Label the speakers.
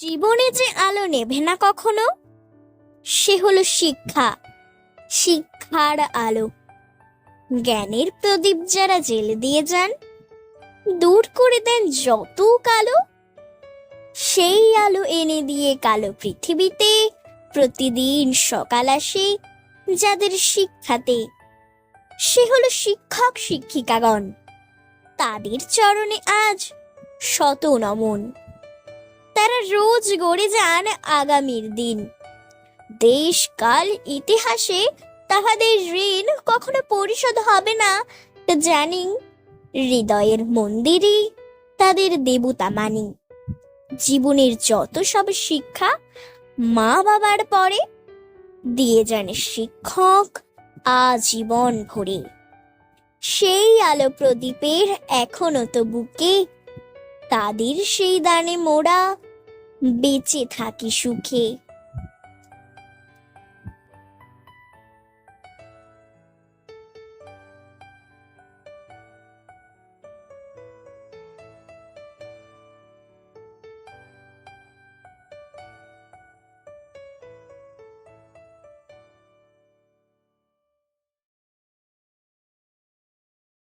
Speaker 1: জীবনে যে আলো নেভে না কখনো, সে হলো শিক্ষা, শিক্ষার আলো। জ্ঞানের প্রদীপ যারা জেলে দিয়ে যান, দূর করে দেন যত কালো, সেই আলো এনে দিয়ে কালো পৃথিবীতে প্রতিদিন সকাল আসে যাদের শিক্ষাতে। সে হলো শিক্ষক শিক্ষিকাগণ। তাদের চরণে আজ শত নমন। রোজ গড়ে যান আগামীর দিন। দেশ কাল ইতিহাসে তাহাদের ঋণ কখনো পরিশোধ হবে না। জানি, হৃদয়ের মন্দিরই তাদের দেবতা মানি। জীবনের যত সব শিক্ষা মা বাবার পরে, দিয়ে যান শিক্ষক আজীবন ভরে। সেই আলো প্রদীপের এখনও তো বুকে তাদের সেই দানে মোড়া বেঁচে থাকি সুখে।